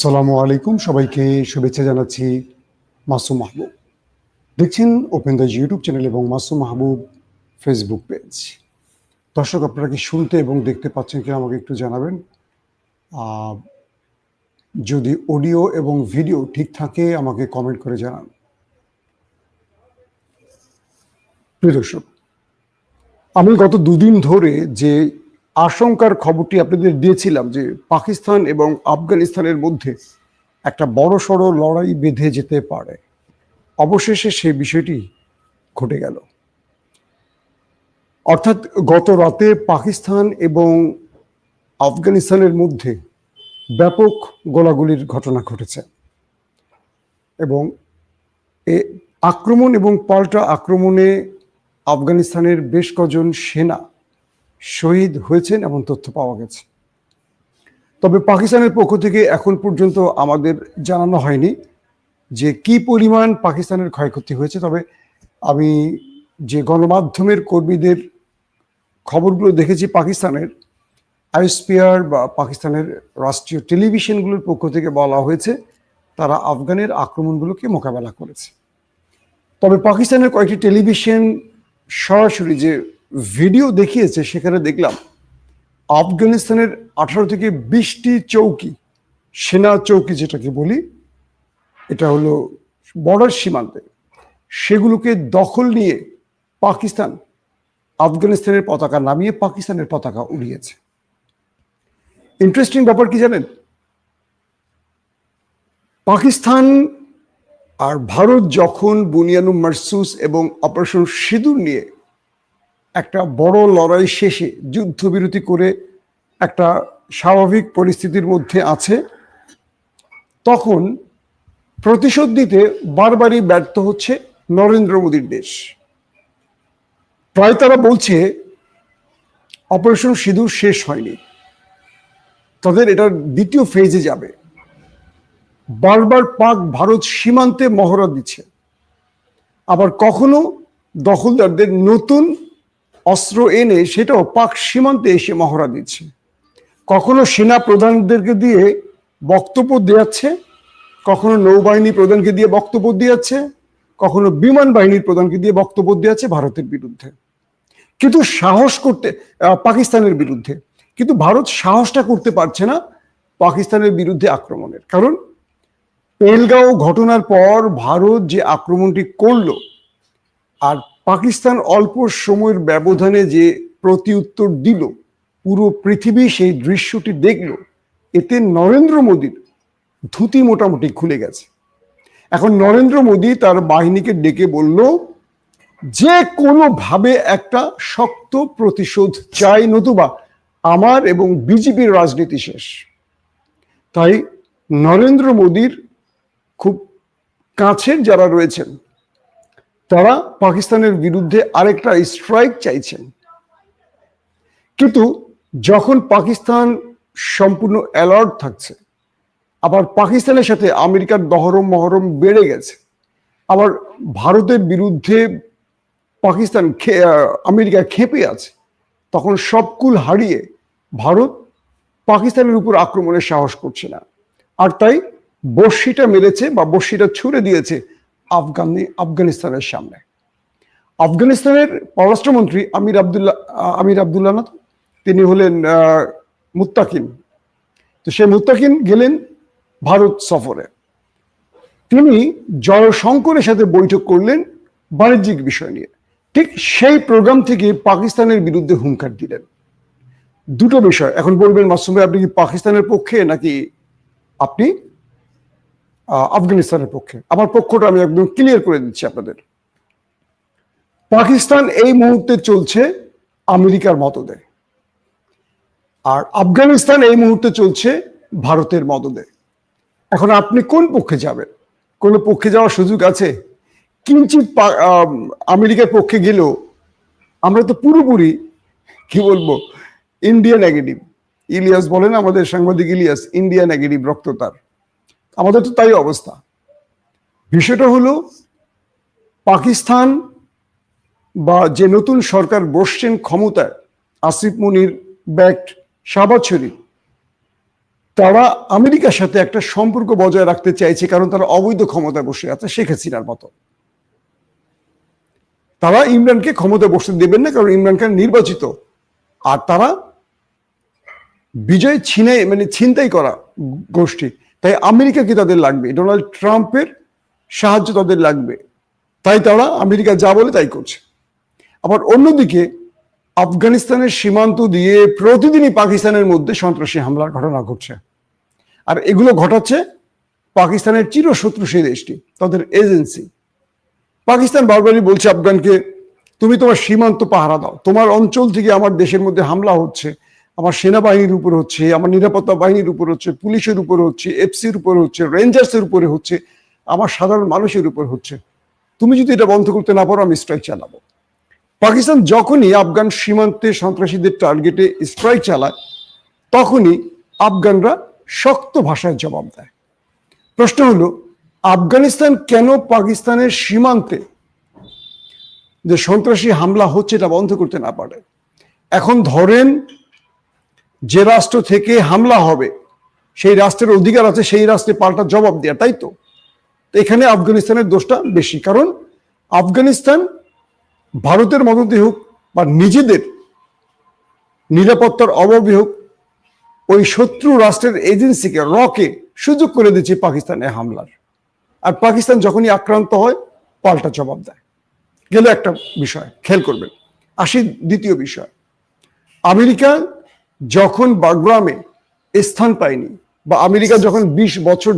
আসসালামু আলাইকুম। সবাইকে শুভেচ্ছা জানাচ্ছি মাসুম মাহবুব। দেখছেন ওপেন দ্য ইউটিউব চ্যানেল এবং মাসুম মাহবুব ফেসবুক পেজ দর্শক, আপনারা কি শুনতে এবং দেখতে পাচ্ছেন কি আমাকে একটু জানাবেন। যদি অডিও এবং ভিডিও ঠিক থাকে, আমাকে কমেন্ট করে জানান। প্রিয় দর্শক, আমি গত দুদিন ধরে যে আশঙ্কার খবরটি আপনাদের দিয়েছিলাম যে পাকিস্তান এবং আফগানিস্তানের মধ্যে একটা বড় সড়ো লড়াই বেঁধে যেতে পারে। অবশেষে সে বিষয়টি ঘটে গেল। অর্থাৎ গত রাতে পাকিস্তান এবং আফগানিস্তানের মধ্যে ব্যাপক গোলাগুলির ঘটনা ঘটেছে এবং এ আক্রমণ এবং পাল্টা আক্রমণে আফগানিস্তানের বেশ কজন সেনা শহীদ হয়েছেন এমন তথ্য পাওয়া গেছে। তবে পাকিস্তানের পক্ষ থেকে এখন পর্যন্ত আমাদের জানানো হয়নি যে কি পরিমাণ পাকিস্তানের ক্ষয়ক্ষতি হয়েছে। তবে আমি যে গণমাধ্যমের কর্মীদের খবরগুলো দেখেছি, পাকিস্তানের আইএসপিআর বা পাকিস্তানের রাষ্ট্রীয় টেলিভিশনগুলোর পক্ষ থেকে বলা হয়েছে, তারা আফগানের আক্রমণগুলোকে মোকাবেলা করেছে। তবে পাকিস্তানের কয়েকটি টেলিভিশন সরাসরি যে ভিডিও দেখিয়েছে, সেখানে দেখলাম আফগানিস্তানের আঠারো থেকে বিশটি চৌকি, সেনা চৌকি যেটাকে বলি, এটা হলো বর্ডার সীমান্তে। সেগুলোকে দখল নিয়ে পাকিস্তান আফগানিস্তানের পতাকা নামিয়ে পাকিস্তানের পতাকা উড়িয়েছে। ইন্টারেস্টিং ব্যাপার কি জানেন? পাকিস্তান আর ভারত যখন বুনিয়ানু মার্সুস এবং অপারেশন সিঁদুর নিয়ে একটা বড় লড়াই শেষে যুদ্ধবিরতি করে একটা স্বাভাবিক পরিস্থিতির মধ্যে আছে। তখন প্রতিশোধ নিতে বারবারই ব্যর্থ হচ্ছে নরেন্দ্র মোদীর দেশ। প্রায় তারা বলছে, অপারেশন সিঁদুর শেষ হয়নি। তাদের এটার দ্বিতীয় ফেজে যাবে। বারবার পাক ভারত সীমান্তে মহড়া দিচ্ছে। আবার কখনো দখলদারদের নতুন অস্ত্র এনে সেটাও পাক সীমান্তে এসে মহড়া দিচ্ছে। কখনো সেনা প্রধানদেরকে দিয়ে বক্তব্য দেওয়াচ্ছে কখনো নৌবাহিনী প্রধানকে দিয়ে বক্তব্য দিয়েছে কখনো বিমান বাহিনীর প্রধানকে দিয়ে বক্তব্য দিয়েছে ভারতের বিরুদ্ধে। কিন্তু সাহস করতে পাকিস্তানের বিরুদ্ধে। কিন্তু ভারত সাহসটা করতে পারছে না পাকিস্তানের বিরুদ্ধে আক্রমণের। কারণ পেলগাঁও ঘটনার পর ভারত যে আক্রমণটি করল, আর পাকিস্তান অল্প সময়ের ব্যবধানে যে প্রতিউত্তর দিল, পুরো পৃথিবী সেই দৃশ্যটি দেখল, এতে নরেন্দ্র মোদীর ধুতি মোটামুটি খুলে গেছে। এখন নরেন্দ্র মোদী তার বাহিনীকে ডেকে বলল, যে কোনোভাবে একটা শক্ত প্রতিশোধ চাই নতুবা আমার এবং বিজেপির রাজনীতি শেষ। তাই নরেন্দ্র মোদীর খুব কাছের যারা রয়েছেন তারা পাকিস্তানের বিরুদ্ধে আরেকটা স্ট্রাইক চাইছেন। কিন্তু যখন পাকিস্তান সম্পূর্ণ অ্যালার্ট থাকছে, আবার পাকিস্তানের সাথে আমেরিকার দহরম মহরম বেড়ে গেছে, আবার ভারতের বিরুদ্ধে পাকিস্তান আমেরিকা খেপে আছে, তখন সবকুল হারিয়ে ভারত পাকিস্তানের উপর আক্রমণের সাহস করছে না। আর তাই বর্ষিটা মেরেছে বা বর্ষিটা ছুড়ে দিয়েছে আফগানি, আফগানিস্তানের সামনে। আফগানিস্তানের পররাষ্ট্রমন্ত্রী আমির আবদুল্লাহ, আমির তো? তিনি হলেন মুত্তাকিন তো সেই মুত্তাকিন গেলেন ভারত সফরে। তিনি জয়শঙ্করের সাথে বৈঠক করলেন বাণিজ্যিক বিষয় নিয়ে। ঠিক সেই প্রোগ্রাম থেকে পাকিস্তানের বিরুদ্ধে হুঙ্কার দিলেন। দুটো বিষয়। এখন বলবেন, মাসুম ভাই, আপনি কি পাকিস্তানের পক্ষে নাকি আপনি আফগানিস্তানের পক্ষে। আমার পক্ষটা আমি একদম ক্লিয়ার করে দিচ্ছি আপনাদের। পাকিস্তান এই মুহূর্তে চলছে আমেরিকার মতদে আর আফগানিস্তান এই মুহূর্তে চলছে ভারতের মদদে। এখন আপনি কোন পক্ষে যাবেন? কোন পক্ষে যাওয়ার সুযোগ আছে? কিঞ্চিত আমেরিকার পক্ষে গেলেও আমরা তো পুরোপুরি, কি বলব ইন্ডিয়া নেগেটিভ ইলিয়াস বলেন আমাদের সাংবাদিক ইলিয়াস ইন্ডিয়া নেগেটিভ রক্ত তার। আমাদের তো তাই অবস্থা। বিষয়টা হলো, পাকিস্তান বা যে নতুন সরকার বসছেন ক্ষমতায়, আসিফ মুনির ব্যাক্ট শাহবাজ শরীফ, তারা আমেরিকার সাথে একটা সম্পর্ক বজায় রাখতে চাইছে কারণ তারা অবৈধ ক্ষমতায় বসে আছে শেখ হাসিনার মতো। তারা ইমরানকে ক্ষমতায় বসতে দেবেন না কারণ ইমরান খান নির্বাচিত। আর তারা বিজয় ছিনাই মানে ছিনতাই করা গোষ্ঠী। তাই আমেরিকাকে তাদের লাগবে? ডোনাল্ড ট্রাম্পের সাহায্য তাদের লাগবে। তাই তারা আমেরিকা যা বলে তাই করছে। আবার অন্যদিকে আফগানিস্তানের সীমান্ত দিয়ে প্রতিদিনই পাকিস্তানের মধ্যে সন্ত্রাসী হামলার ঘটনা ঘটছে। আর এগুলো ঘটাচ্ছে পাকিস্তানের চিরশত্রু সেই দেশটি, তাদের এজেন্সি। পাকিস্তান বারবারই বলছে, আফগানকে তুমি তোমার সীমান্ত পাহারা দাও। তোমার অঞ্চল থেকে আমার দেশের মধ্যে হামলা হচ্ছে। আমার সেনাবাহিনীর উপর হচ্ছে, আমার নিরাপত্তা বাহিনীর উপর হচ্ছে, পুলিশের উপর হচ্ছে এফসির উপর হচ্ছে রেঞ্জার্সের উপরে হচ্ছে, আমার সাধারণ মানুষের উপর হচ্ছে। তুমি যদি এটা বন্ধ করতে না পারো, আমি স্ট্রাইক চালাবো। পাকিস্তান যখনই আফগান সীমান্তে সন্ত্রাসীদের টার্গেটে স্ট্রাইক চালায়, তখনই আফগানরা শক্ত ভাষায় জবাব দেয়। প্রশ্ন হলো, আফগানিস্তান কেন পাকিস্তানের সীমান্তে যে সন্ত্রাসী হামলা হচ্ছে এটা বন্ধ করতে না পারে? এখন ধরেন যে রাষ্ট্র থেকে হামলা হবে, সেই রাষ্ট্রের অধিকার আছে, সেই রাষ্ট্রে পাল্টা জবাব দেওয়া তাই তো? এখানে আফগানিস্তানের দোষটা বেশি, কারণ আফগানিস্তান ভারতের মদতে হোক বা নিজেদের নিরাপত্তার অভাবে হোক, ওই শত্রু রাষ্ট্রের এজেন্সিকে, রকে সুযোগ করে দিচ্ছে পাকিস্তানে হামলার। আর পাকিস্তান যখনই আক্রান্ত হয়, পাল্টা জবাব দেয়। গেল একটা বিষয়, খেয়াল করবেন। আসি দ্বিতীয় বিষয়। আমেরিকা যখন বাগ্রামে স্থান পায়নি বা আমেরিকা যখন ২০ বছর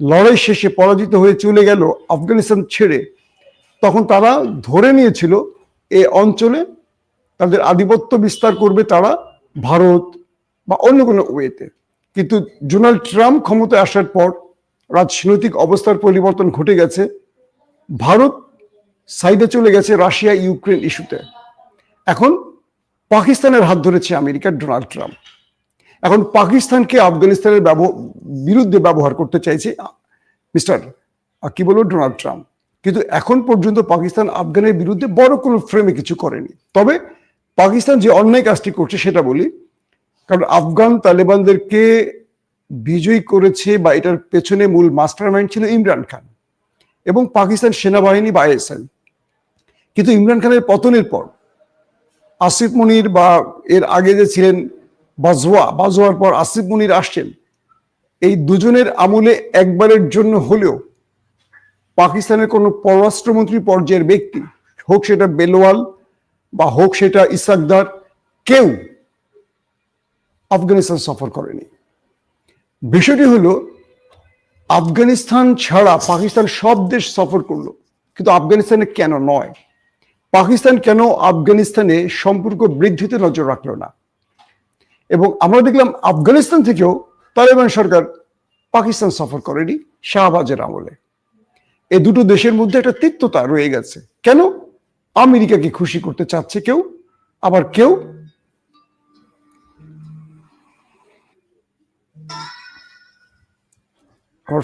লড়াই শেষে পরাজিত হয়ে চলে গেল আফগানিস্তান ছেড়ে, তখন তারা ধরে নিয়েছিল এ অঞ্চলে তাদের আধিপত্য বিস্তার করবে তারা ভারত বা অন্য কোনো ওয়েতে। কিন্তু ডোনাল্ড ট্রাম্প ক্ষমতায় আসার পর রাজনৈতিক অবস্থার পরিবর্তন ঘটে গেছে। ভারত সাইডে চলে গেছে রাশিয়া ইউক্রেন ইস্যুতে। এখন পাকিস্তানের হাত ধরেছে আমেরিকার ডোনাল্ড ট্রাম্প। এখন পাকিস্তানকে আফগানিস্তানের বিরুদ্ধে ব্যবহার করতে চাইছে মিস্টার কি বলব, ডোনাল্ড ট্রাম্প। কিন্তু এখন পর্যন্ত পাকিস্তান আফগানের বিরুদ্ধে বড় কোনো ফ্রেমে কিছু করেনি। তবে পাকিস্তান যে অন্যায় কাজটি করছে সেটা বলি, কারণ আফগান তালেবানদেরকে বিজয়ী করেছে বা এটার পেছনে মূল মাস্টার মাইন্ড ছিল ইমরান খান এবং পাকিস্তান সেনাবাহিনী বা আইএসএল। কিন্তু ইমরান খানের পতনের পর আসিফ মনির বা এর আগে যে ছিলেন বাজওয়া, বাজওয়ার পর আসিফ মনির আসছেন, এই দুজনের আমলে একবারের জন্য হলেও পাকিস্তানের কোনো পররাষ্ট্রমন্ত্রী পর্যায়ের ব্যক্তি, হোক সেটা বেলোয়াল বা হোক সেটা ইসাকদার, কেউ আফগানিস্তান সফর করেনি। বিষয়টি হলো, আফগানিস্তান ছাড়া পাকিস্তান সব দেশ সফর করল, কিন্তু আফগানিস্তানে কেন নয়? পাকিস্তান কেন আফগানিস্তানে সম্পর্ক বৃদ্ধিতে নজর রাখল না? এবং আমরা দেখলাম আফগানিস্তান থেকেও তালেবান সরকার পাকিস্তান সফর করেনি শাহবাজের আমলে। এই দুটো দেশের মধ্যে একটা তিক্ততা রয়ে গেছে। কেন? আমেরিকাকে খুশি করতে চাচ্ছে কেউ? আবার কেউ?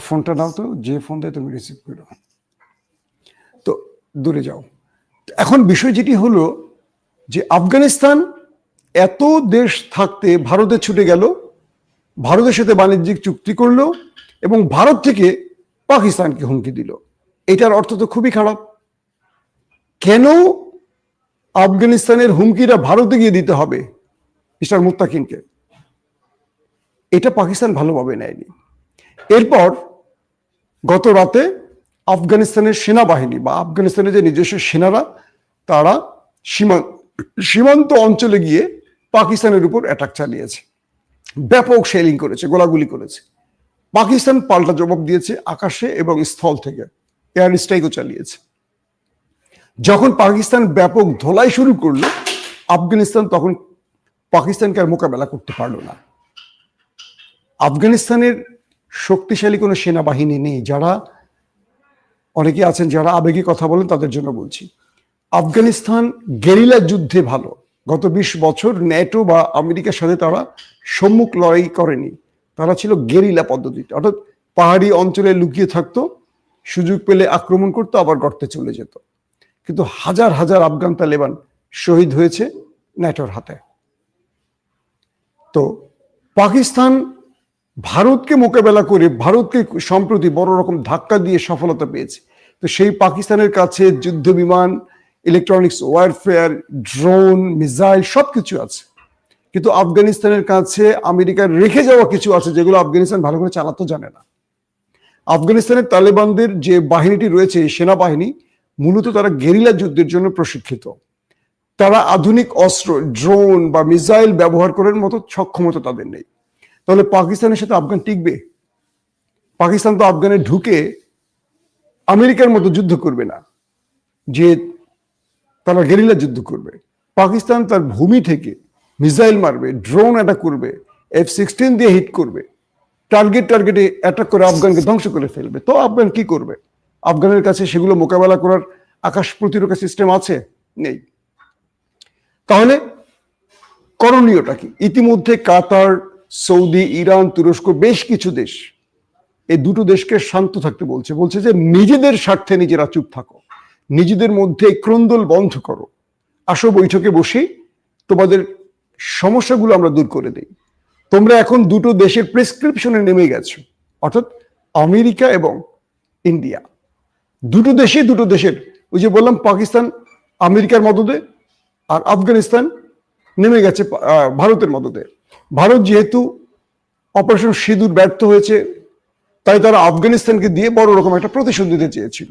ফোনটা দাও তো, যে ফোন দেয় তুমি রিসিভ করো। তো দূরে যাও। এখন বিষয় যেটি হলো যে আফগানিস্তান এত দেশ থাকতে ভারতে ছুটে গেল, ভারতের সাথে বাণিজ্যিক চুক্তি করল এবং ভারত থেকে পাকিস্তানকে হুমকি দিল। এটার অর্থ তো খুবই খারাপ। কেন আফগানিস্তানের হুমকিটা ভারতে গিয়ে দিতে হবে মিস্টার মুত্তাকিনকে এটা পাকিস্তান ভালোভাবে নেয়নি। এরপর গত রাতে আফগানিস্তানের সেনাবাহিনী বা আফগানিস্তানের যে নিজস্ব সেনারা, তারা সীমান্ত সীমান্ত অঞ্চলে গিয়ে পাকিস্তানের উপর অ্যাটাক চালিয়েছে। ব্যাপক শেলিং করেছে, গোলাগুলি করেছে। পাকিস্তান পাল্টা জবাব দিয়েছে আকাশে এবং স্থল থেকে। এয়ার স্ট্রাইকও চালিয়েছে। যখন পাকিস্তান ব্যাপক ধোলাই শুরু করল, আফগানিস্তান তখন পাকিস্তানকে আর মোকাবেলা করতে পারল না। আফগানিস্তানের শক্তিশালী কোনো সেনাবাহিনী নেই যারা অনেকে আছেন যারা আবেগে কথা বলেন, তাদের জন্য বলছি। আফগানিস্তান গেরিলা যুদ্ধে ভালো। গত বিশ বছর ন্যাটো বা আমেরিকার সাথে তারা সম্মুখ লড়াই করেনি। তারা ছিল গেরিলা পদ্ধতিতে। অর্থাৎ পাহাড়ি অঞ্চলে লুকিয়ে থাকতো, সুযোগ পেলে আক্রমণ করতো, আবার গর্তে চলে যেত। কিন্তু হাজার হাজার আফগান তালেবান শহীদ হয়েছে ন্যাটোর হাতে। তো পাকিস্তান ভারতকে মোকাবেলা করে ভারতকে সম্প্রতি বড় রকম ধাক্কা দিয়ে সফলতা পেয়েছে। তো সেই পাকিস্তানের কাছে যুদ্ধ বিমান ইলেকট্রনিক্স ওয়ারফেয়ার ড্রোন মিসাইল সবকিছু আছে। কিন্তু আফগানিস্তানের কাছে আমেরিকার রেখে যাওয়া কিছু আছে যেগুলো আফগানিস্তান ভালো করে চালাতে জানে না। আফগানিস্তানের তালেবানদের যে বাহিনীটি রয়েছে, সেনাবাহিনী, মূলত তারা গেরিলা যুদ্ধের জন্য প্রশিক্ষিত। তারা আধুনিক অস্ত্র ড্রোন বা মিসাইল ব্যবহার করার মতো সক্ষমতা তাদের নেই। তাহলে পাকিস্তানের সাথে আফগান টিকবে? পাকিস্তান তো আফগানে ঢুকে আমেরিকার মতো যুদ্ধ করবে না, যে তারা গেরিলা যুদ্ধ করবে। পাকিস্তান তার ভূমি থেকে মিসাইল মারবে, ড্রোন অ্যাটাক করবে এফ সিক্সটিন দিয়ে হিট করবে টার্গেট টার্গেটে অ্যাটাক করে আফগানকে ধ্বংস করে ফেলবে। তো আফগান কি করবে? আফগানের কাছে সেগুলো মোকাবেলা করার আকাশ প্রতিরক্ষা সিস্টেম আছে? নেই। তাহলে করণীয়টা কি? ইতিমধ্যে কাতার সৌদি, ইরান, তুরস্ক, বেশ কিছু দেশ এই দুটো দেশকে শান্ত থাকতে বলছে। বলছে যে নিজেদের স্বার্থে নিজেরা চুপ থাকো। নিজেদের মধ্যে ক্রন্দল বন্ধ করো। আসো বৈঠকে বসে তোমাদের সমস্যাগুলো আমরা দূর করে দিই। তোমরা এখন দুটো দেশের প্রেসক্রিপশনে নেমে গেছো, অর্থাৎ আমেরিকা এবং ইন্ডিয়া। দুটো দেশে দুটো দেশের ওই যে বললাম, পাকিস্তান আমেরিকার মদদে আর আফগানিস্তান নেমে গেছে ভারতের মদদে। ভারত যেহেতু অপারেশন সিঁদুর ব্যর্থ হয়েছে, তাই তারা আফগানিস্তানকে দিয়ে বড় রকম একটা প্রতিশোধ দিতে চেয়েছিল।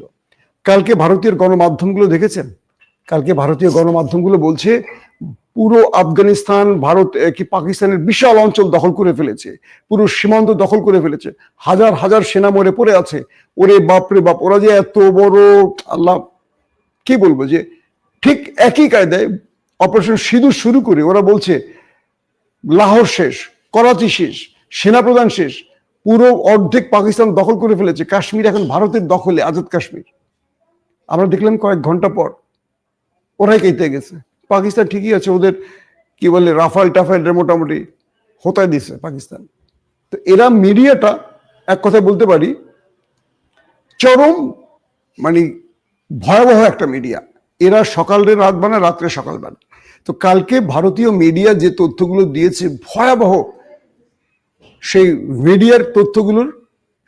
কালকে ভারতীয় গণমাধ্যমগুলো দেখেছেন? কালকে ভারতীয় গণমাধ্যমগুলো বলছে, পুরো আফগানিস্তান, ভারত কি পাকিস্তানের বিশাল অঞ্চল দখল করে ফেলেছে, পুরো সীমান্ত দখল করে ফেলেছে, হাজার হাজার সেনা মরে পড়ে আছে। ওরে বাপরে বাপ, ওরা যে এত বড়, আল্লাহ, কি বলব যে, ঠিক একই কায়দায় অপারেশন সিঁদুর শুরু করে ওরা বলছে লাহোর শেষ, করাচি শেষ, সেনাপ্রধান শেষ, পুরো অর্ধেক পাকিস্তান দখল করে ফেলেছে। কাশ্মীর এখন ভারতের দখলে, আজাদ কাশ্মীর। আমরা দেখলাম কয়েক ঘণ্টা পর ওরাই কেটে গেছে। পাকিস্তান ঠিকই আছে, ওদের কি বলে, রাফাল টাফাইলটা মোটামুটি হতায় দিছে পাকিস্তান। তো এরা মিডিয়াটা, এক কথায় বলতে পারি, চরম মানে ভয়াবহ একটা মিডিয়া। এরা সকালে রাত বানায় রাত্রে সকাল বানায় তো কালকে ভারতীয় মিডিয়া যে তথ্যগুলো দিয়েছে ভয়াবহ, সেই মিডিয়ার তথ্যগুলোর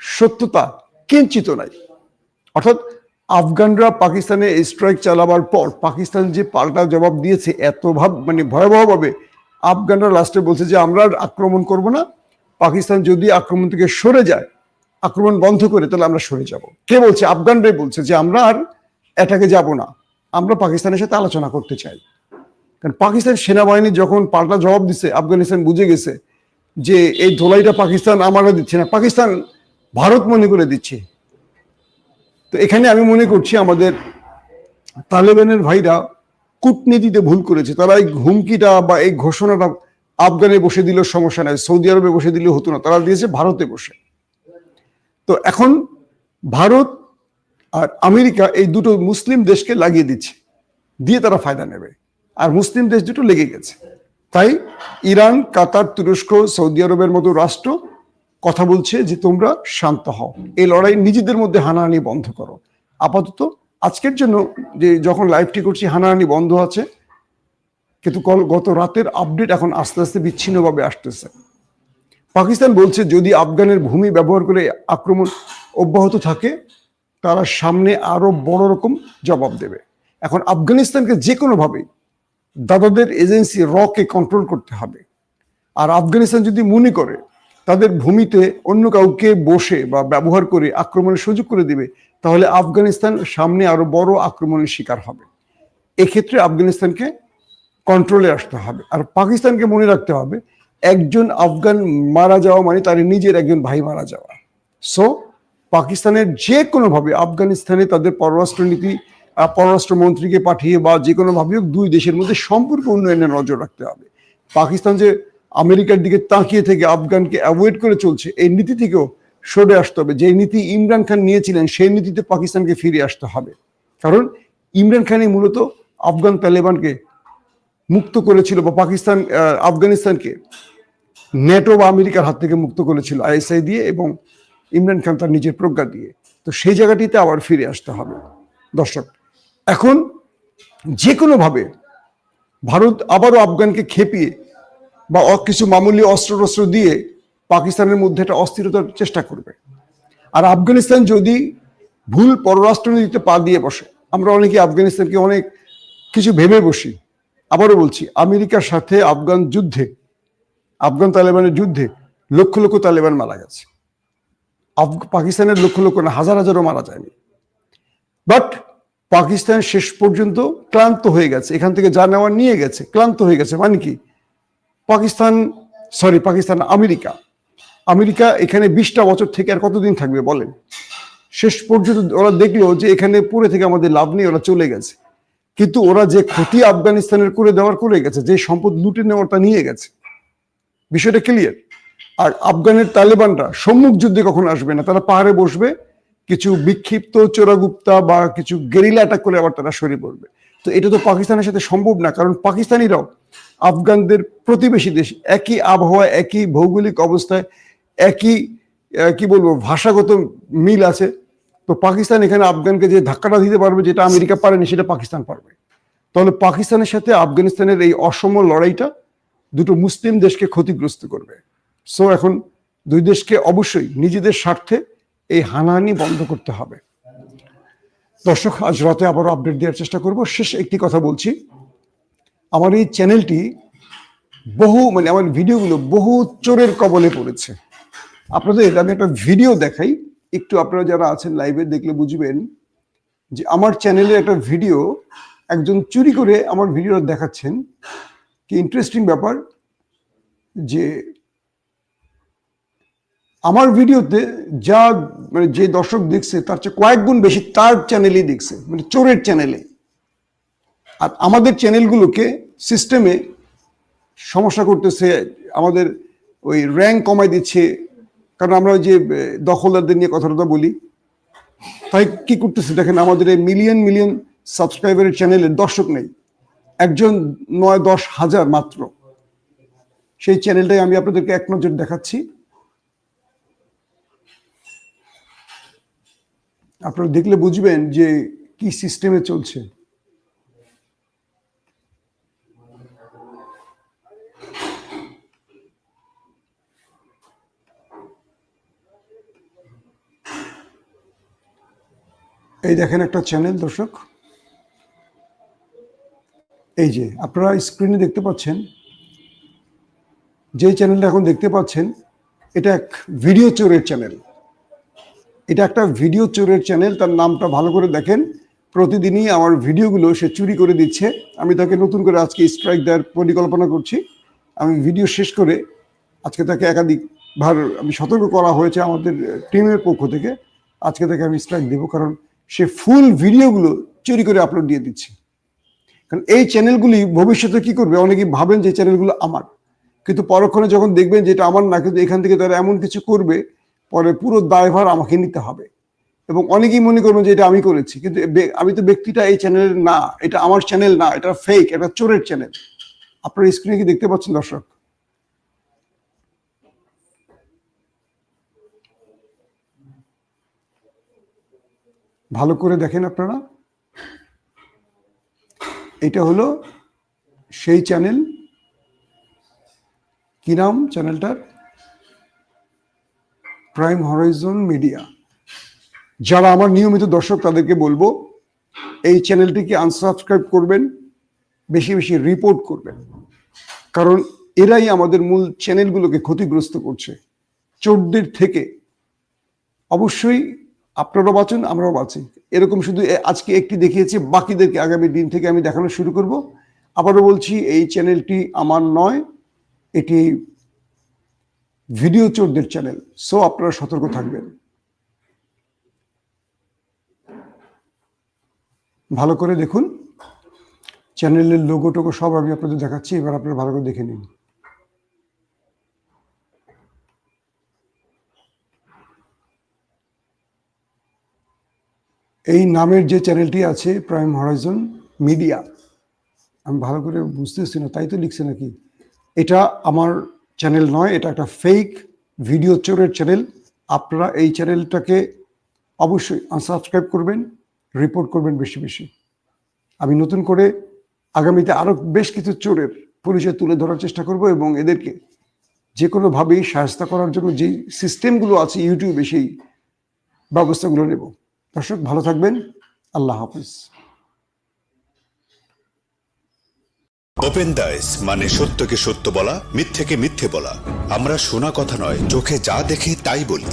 সত্যতা কিঞ্চিত নাই। অর্থাৎ আফগানরা পাকিস্তানে স্ট্রাইক চালাবার পর পাকিস্তান যে পাল্টা জবাব দিয়েছে এত ভাব মানে ভয়াবহভাবে আফগানরা লাস্টে বলছে যে আমরা আক্রমণ করব না, পাকিস্তান যদি আক্রমণ থেকে সরে যায়, আক্রমণ বন্ধ করে তাহলে আমরা সরে যাব। কে বলছে? আফগানরাই বলছে যে আমরা আর এটাকে যাব না, আমরা পাকিস্তানের সাথে আলোচনা করতে চাই। কারণ পাকিস্তান সেনাবাহিনী যখন পাল্টা জবাব দিছে, আফগানিস্তান বুঝে গেছে যে এই ধোলাইটা পাকিস্তান আমারা দিচ্ছে না, পাকিস্তান ভারত মনে করে দিচ্ছে। তো এখানে আমি মনে করছি আমাদের তালেবানের ভাইরা কূটনীতিতে ভুল করেছে। তারা এই হুমকিটা বা এই ঘোষণাটা আফগানে বসে দিল সমস্যা নাই, সৌদি আরবে বসে দিলে হতো না, তারা দিয়েছে ভারতে বসে। তো এখন ভারত আর আমেরিকা এই দুটো মুসলিম দেশকে লাগিয়ে দিচ্ছে, দিয়ে তারা ফায়দা নেবে। আর মুসলিম দেশ দুটো লেগে গেছে। তাই ইরান, কাতার, তুরস্ক, সৌদি আরবের মতো রাষ্ট্র কথা বলছে যে তোমরা শান্ত হও। এই লড়াই নিজেদের মধ্যে হানাহানি বন্ধ করো। আপাতত আজকের জন্য যে যখন লাইভটি করছি, হানাহানি বন্ধ আছে। কিন্তু গত রাতের আপডেট এখন আস্তে আস্তে বিচ্ছিন্নভাবে আসতেছে। পাকিস্তান বলছে, যদি আফগানের ভূমি ব্যবহার করে আক্রমণ অব্যাহত থাকে, তারা সামনে আরও বড় রকম জবাব দেবে। এখন আফগানিস্তানকে যে কোনোভাবেই দাদাদের এজেন্সি রকে কন্ট্রোল করতে হবে। আর আফগানিস্তান যদি মনে করে, তাদের ভূমিতে অন্য কাউকে বসে বা ব্যবহার করে আক্রমণের সুযোগ করে দিবে, তাহলে আফগানিস্তান সামনে আরও বড় আক্রমণের শিকার হবে। এক্ষেত্রে আফগানিস্তানকে কন্ট্রোলে আসতে হবে। আর পাকিস্তানকে মনে রাখতে হবে, একজন আফগান মারা যাওয়া মানে তার নিজের একজন ভাই মারা যাওয়া। সো পাকিস্তানের যে কোনোভাবে আফগানিস্তানে তাদের পররাষ্ট্রনীতি পররাষ্ট্রমন্ত্রীকে পাঠিয়ে বা যে কোনোভাবে হোক, দুই দেশের মধ্যে সম্পর্ক উন্নয়নে নজর রাখতে হবে। পাকিস্তান যে আমেরিকার দিকে তাকিয়ে থেকে আফগানকে অ্যাভয়েড করে চলছে, এই নীতি থেকেও সরে আসতে হবে। যে নীতি ইমরান খান নিয়েছিলেন, সেই নীতিতে পাকিস্তানকে ফিরে আসতে হবে। কারণ ইমরান খানই মূলত আফগান তালেবানকে মুক্ত করেছিল বা পাকিস্তান আফগানিস্তানকে নেটো বা আমেরিকার হাত থেকে মুক্ত করেছিল আইএসআই দিয়ে এবং ইমরান খান তার নিজের প্রজ্ঞা দিয়ে। তো সেই জায়গাটিতে আবার ফিরে আসতে হবে। দর্শক এখন যে কোনোভাবে ভারত আবারও আফগানকে খেপিয়ে বা কিছু মামুলি অস্ত্র টস্ত্র দিয়ে পাকিস্তানের মধ্যে একটা অস্থিরতার চেষ্টা করবে। আর আফগানিস্তান যদি ভুল পররাষ্ট্রনীতিতে পা দিয়ে বসে, আমরা অনেকে আফগানিস্তানকে অনেক কিছু ভেবে বসি। আবারও বলছি, আমেরিকার সাথে আফগান যুদ্ধে, আফগান তালেবানের যুদ্ধে লক্ষ লক্ষ তালেবান মারা গেছে। পাকিস্তানের লক্ষ লক্ষ না, হাজার হাজারও মারা যায়নি। বাট পাকিস্তান শেষ পর্যন্ত ক্লান্ত হয়ে গেছে। এখান থেকে যা নেওয়ার নিয়ে গেছে, ক্লান্ত হয়ে গেছে। মানে কি? Pakistan sorry Pakistan, America. America এখানে বিশটা বছর থেকে আর কতদিন থাকবে বলেন? শেষ পর্যন্ত ওরা দেখল যে এখানে পড়ে থেকে আমাদের লাভ নেই, ওরা চলে গেছে। কিন্তু ওরা যে ক্ষতি আফগানিস্তানের করে দেওয়ার করে গেছে, যে সম্পদ লুটে নেওয়ারটা নিয়ে গেছে। বিষয়টা ক্লিয়ার আর আফগানের তালেবানরা সম্মুখ যুদ্ধে কখনো আসবে না, তারা পাহাড়ে বসবে কিছু বিক্ষিপ্ত চোরাগুপ্তা বা কিছু গেরিলা অ্যাটাক করে আবার তারা সরে পড়বে। তো এটা তো পাকিস্তানের সাথে সম্ভব না, কারণ পাকিস্তানিরাও আফগানদের প্রতিবেশী দেশ, একই আবহাওয়া, একই ভৌগোলিক অবস্থায়, একই কি বলব, ভাষাগত মিল আছে। তো পাকিস্তান এখানে আফগানকে যে ধাক্কাটা দিতে পারবে, যেটা আমেরিকা পারেনি, সেটা পাকিস্তান পারবে। তাহলে পাকিস্তানের সাথে আফগানিস্তানের এই অসম লড়াইটা দুটো মুসলিম দেশকে ক্ষতিগ্রস্ত করবে। সো এখন দুই দেশকে অবশ্যই নিজেদের স্বার্থে এই হানাহানি বন্ধ করতে হবে। দর্শক, আজ রাতে আবারও আপডেট দেওয়ার চেষ্টা করব। শেষ একটি কথা বলছি। আমার এই চ্যানেলটি বহু মানে আমার ভিডিওগুলো বহু চোরের কবলে পড়েছে। আপনাদের, আমি একটা ভিডিও দেখাই। একটু আপনারা যারা আছেন লাইভে দেখলে বুঝবেন যে আমার চ্যানেলে একটা ভিডিও একজন চুরি করে আমার ভিডিও দেখাচ্ছেন। কি ইন্টারেস্টিং ব্যাপার যে আমার ভিডিওতে যা মানে যে দর্শক দেখছে, তার চেয়ে কয়েক গুণ বেশি তার চ্যানেলেই দেখছে মানে চোরের চ্যানেলে আর আমাদের চ্যানেলগুলোকে সিস্টেমে সমস্যা করতেছে, আমাদের ওই র্যাঙ্ক কমাই দিচ্ছে। কারণ আমরা যে দখলদারদের নিয়ে কথা টথা বলি, তাই কি করতেছে দেখেন, আমাদের এই মিলিয়ন মিলিয়ন সাবস্ক্রাইবারের চ্যানেলের দর্শক নেই। একজন নয় দশ হাজার মাত্র। সেই চ্যানেলটাই আমি আপনাদেরকে এক নজর দেখাচ্ছি। আপনারা দেখলে বুঝবেন যে কি সিস্টেমে চলছে। এই দেখেন একটা চ্যানেল দর্শক। এই যে, আপনারা স্ক্রিনে দেখতে পাচ্ছেন যে চ্যানেলটা এখন দেখতে পাচ্ছেন, এটা এক ভিডিও চোরের চ্যানেল এটা একটা ভিডিও চোরের চ্যানেল তার নামটা ভালো করে দেখেন। প্রতিদিনই আমার ভিডিওগুলো সে চুরি করে দিচ্ছে। আমি তাকে নতুন করে আজকে স্ট্রাইক দেওয়ার পরিকল্পনা করছি। আমি ভিডিও শেষ করে আজকে তাকে একাধিক ভার আমি সতর্ক করা হয়েছে আমাদের টিমের পক্ষ থেকে। আজকে তাকে আমি স্ট্রাইক দেবো, কারণ সে ফুল ভিডিওগুলো চুরি করে আপলোড দিয়ে দিচ্ছে। কারণ এই চ্যানেলগুলি ভবিষ্যতে কি করবে? অনেকেই ভাবেন যে চ্যানেলগুলো আমার। কিন্তু পরক্ষণে যখন দেখবেন যে এটা আমার না, কিন্তু এখান থেকে তারা এমন কিছু করবে পরে পুরো দায়ভার আমাকে নিতে হবে। এবং অনেকেই মনে করবেন যে এটা আমি করেছি, কিন্তু আমি তো ব্যক্তিটা এই চ্যানেলের না, এটা আমার চ্যানেল না, এটা ফেক এটা চোরের চ্যানেল আপনার স্ক্রিনে কি দেখতে পাচ্ছেন, দর্শক? ভালো করে দেখেন আপনারা। এটা হলো সেই চ্যানেল কি নাম চ্যানেলটার প্রাইম হরাইজন মিডিয়া যারা আমার নিয়মিত দর্শক, তাদেরকে বলব, এই চ্যানেলটিকে আনসাবস্ক্রাইব করবেন, বেশি বেশি রিপোর্ট করবেন। কারণ এরাই আমাদের মূল চ্যানেলগুলোকে ক্ষতিগ্রস্ত করছে। চোরদের থেকে। অবশ্যই আপনারাও বাঁচুন, আমরাও বাঁচি। এরকম শুধু আজকে একটি দেখিয়েছি, বাকিদেরকে আগামী দিন থেকে আমি দেখানো শুরু করব। আবারও বলছি, এই চ্যানেলটি আমার নয়, এটি ভিডিও চোরদের চ্যানেল সো আপনারা সতর্ক থাকবেন। ভালো করে দেখুন, চ্যানেলের লোগো টোগো সব আমি আপনাদের দেখাচ্ছি, এবার আপনারা ভালো করে দেখে নিন। এই নামের যে চ্যানেলটি আছে প্রাইম হরাইজন মিডিয়া আমি ভালো করে বুঝতেছি না, তাই তো লিখছে নাকি? এটা আমার চ্যানেল নয়, এটা একটা ফেক ভিডিও চোরের চ্যানেল আপনারা এই চ্যানেলটাকে অবশ্যই আনসাবস্ক্রাইব করবেন রিপোর্ট করবেন বেশি বেশি। আমি নতুন করে আগামীতে আরও বেশ কিছু চোরের পরিচয় তুলে ধরার চেষ্টা করব এবং এদেরকে যে কোনোভাবেই সাহায্য করার জন্য যে সিস্টেমগুলো আছে ইউটিউবে সেই ব্যবস্থাগুলো নেব। দর্শক, ভালো থাকবেন। আল্লাহ হাফিজ। ওপেন দাইস মানে সত্যকে সত্য বলা, মিথ্যেকে মিথ্যে বলা। আমরা শোনা কথা নয়, চোখে যা দেখি তাই বলি।